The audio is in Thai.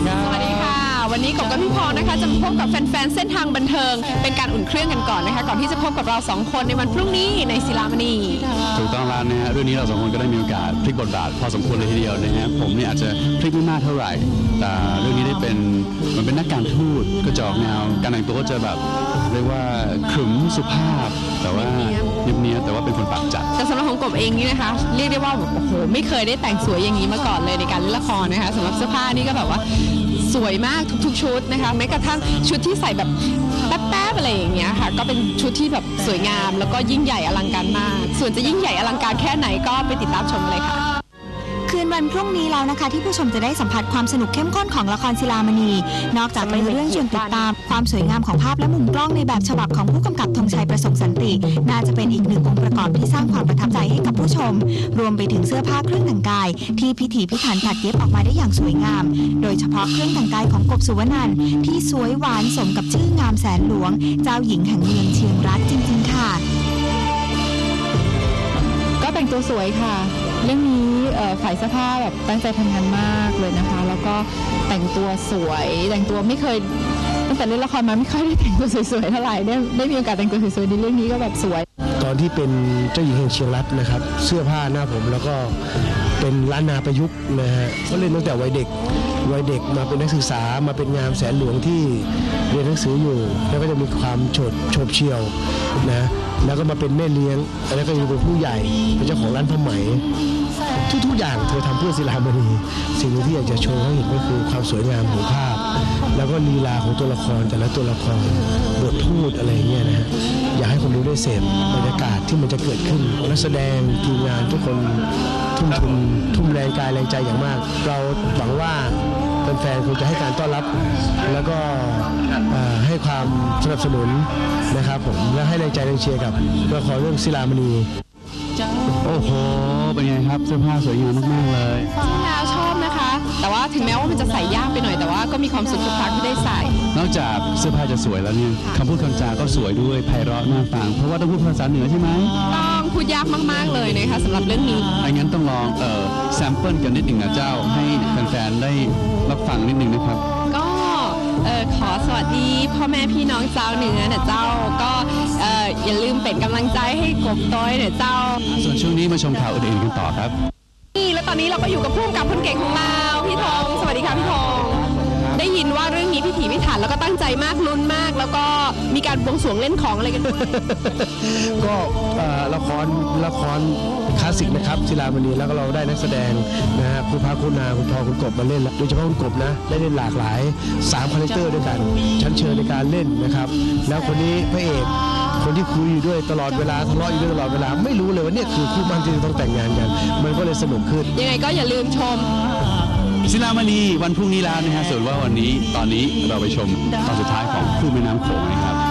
ดีครับ สวัสดีค่ะวันนี้กบกับพี่พรนะคะจะมาพบกับแฟนๆ เส้นทางบันเทิง เป็นการอุ่นเครื่องกันก่อนนะคะก่อนที่จะพบกับเราสองคนในวันพรุ่งนี้ในศิลามณีถูกต้องแล้วนะฮะเรื่องนี้เราสองคนก็ได้มีโอกาสพลิกบทบาทพอสมควรเลยทีเดียวนะฮะผมเนี่ยอาจจะพลิกไม่มากเท่าไหร่ แต่เรื่องนี้ได้เป็นเหมันเป็นนักการทูตก็จะออกแนวการแต่งตัวก็จะแบบเรียกว่าขรึมสุภาพ แต่ว่าเนียบๆแต่ว่าเป็นคนปากจัดแต่สำหรับของกบเองนี่นะคะเรียกได้ว่าแบบโอ้โหไม่เคยได้แต่งสวยอย่างนี้มาก่อนเลยในการเล่นละครนะคะสำหรับเสื้อผ้านี่ก็แบบว่าสวยมากทุกกชุดนะคะแม้กระทั่งชุดที่ใส่แบบแป๊บๆอะไรอย่างเงี้ยค่ะ ก็เป็นชุดที่แบบสวยงาม แล้วก็ยิ่งใหญ่อลังการมาก ส่วนจะยิ่งใหญ่อลังการแค่ไหนก็ไปติดตามชมเลยค่ะ วันพรุ่งนี้แล้วนะคะ ที่ผู้ชมจะได้สัมผัสความสนุกเข้มข้นของละครศิลามณี นอกจากในเรื่องชวนติดตาม ความสวยงามของภาพและมุมกล้องในแบบฉบับของผู้กำกับธงชัยประสงค์สันติ น่าจะเป็นอีกหนึ่งองค์ประกอบที่สร้างความประทับใจให้กับผู้ชม รวมไปถึงเสื้อผ้าเครื่องแต่งกาย ที่พิถีพิถันตัดเย็บออกมาได้อย่างสวยงาม โดยเฉพาะเครื่องแต่งกายของกบสุวรรณันท์ที่สวยหวานสมกับชื่องามแสนหลวง เจ้าหญิงแห่งเมืองเชียงรักจริง ๆ ค่ะ ก็แต่งตัวสวยค่ะ เรื่องนี้เอ่อฝ่ายเสื้อผ้าแบบตั้งใจทำงานมากเลยนะคะ แล้วก็แต่งตัวสวย แต่งตัวไม่เคยตั้งแต่เล่นละครมาไม่ค่อยได้แต่งตัวสวยๆเท่าไหร่ได้ได้มีโอกาสแต่งตัวสวยๆในเรื่องนี้ก็แบบสวย ตอนที่เป็นเจ้าหญิงแห่งเชียงรัฐนะครับ เสื้อผ้าหน้าผมแล้วก็เป็นล้านนาประยุกต์นะฮะก็เล่นตั้งแต่วัยเด็กวัยเด็กมาเป็นนักศึกษามาเป็นงามแสนหลวงที่เรียนหนังสืออยู่ แล้วก็จะมีความโฉดโฉบเฉี่ยวนะ แล้วก็มาเป็นแม่เลี้ยงแล้วก็ยังเป็นผู้ใหญ่เป็นเจ้าของร้านผ้าไหม ทุกๆอย่างเธอทำเพื่อศิลามณีสิ่งที่อยากจะโชว์ให้เห็นก็คือความสวยงามของภาพ แล้วก็ลีลาของตัวละครแต่ละตัวละครบทพูดอะไรเงี้ยนะฮะอยากให้คนดูได้เสพบรรยากาศที่มันจะเกิดขึ้นนักแสดงทีมงานทุกคนทุ่มทุนทุ่มแรงกายแรงใจอย่างมาก เราหวังว่าแฟนๆคงจะให้การต้อนรับ แล้วก็ ความสนับสนุนนะครับผมและให้แรงใจแรงเชียร์กับละครเรื่องศิลามณีโอ้โหเป็นไงครับเสื้อผ้าสวยงามมากๆเลยแล้วชอบนะคะ แต่ว่าถึงแม้ว่ามันจะใส่ยากไปหน่อยแต่ว่าก็มีความสุขทุกครั้งที่ได้ใส่ นอกจากเสื้อผ้าจะสวยแล้วเนี่ยคำพูดคำจาก็สวยด้วยไพเราะน่าฟังเพราะว่าต้องพูดภาษาเหนือใช่ไหมต้องพูดยากมากๆเลยนะคะสำหรับเรื่องนี้ถ้างั้นต้องลองเอ่อแซมเปิลกันนิดหนึ่งนะเจ้าให้แฟนๆได้รับฟังนิดหนึ่งนะครับก็ เอ่อขอสวัสดีพ่อแม่พี่น้องเจ้าเหนือนะเจ้าก็เอ่ออย่าลืมเป็นกำลังใจให้กบต้อยนะเจ้า ส่วนช่วงนี้มาชมข่าวอื่นๆกันต่อครับ นี่แล้วตอนนี้เราก็อยู่กับผู้กำกับคนเก่งของเรา พิถีพิถันแล้วก็ตั้งใจมากลุ้นมาก แล้วก็มีการบวงสรวงเล่นของอะไรกันด้วยก็เอ่อละครละครคลาสสิกนะครับศิลามณีแล้วก็เราได้นักแสดงนะฮะคุณพาคุณนาคุณทองคุณกบมาเล่นแล้วโดยเฉพาะคุณกบนะได้เล่นหลากหลาย3คาแรคเตอร์ด้วยกัน ชั้นเชิญในการเล่นนะครับ แล้วคนนี้พระเอกคนที่คุยอยู่ด้วยตลอดเวลาทะเลาะอยู่ด้วยตลอดเวลาไม่รู้เลยว่าเนี่ยคือคู่มั่นที่จะต้องแต่งงานกัน มันก็เลยสนุกขึ้น ยังไงก็อย่าลืมชม ศิลามณีวันพรุ่งนี้แล้วนะฮะส่วนว่าวันนี้ตอนนี้เราไปชมตอนสุดท้ายของคู่แม่น้ำโขงนะครับ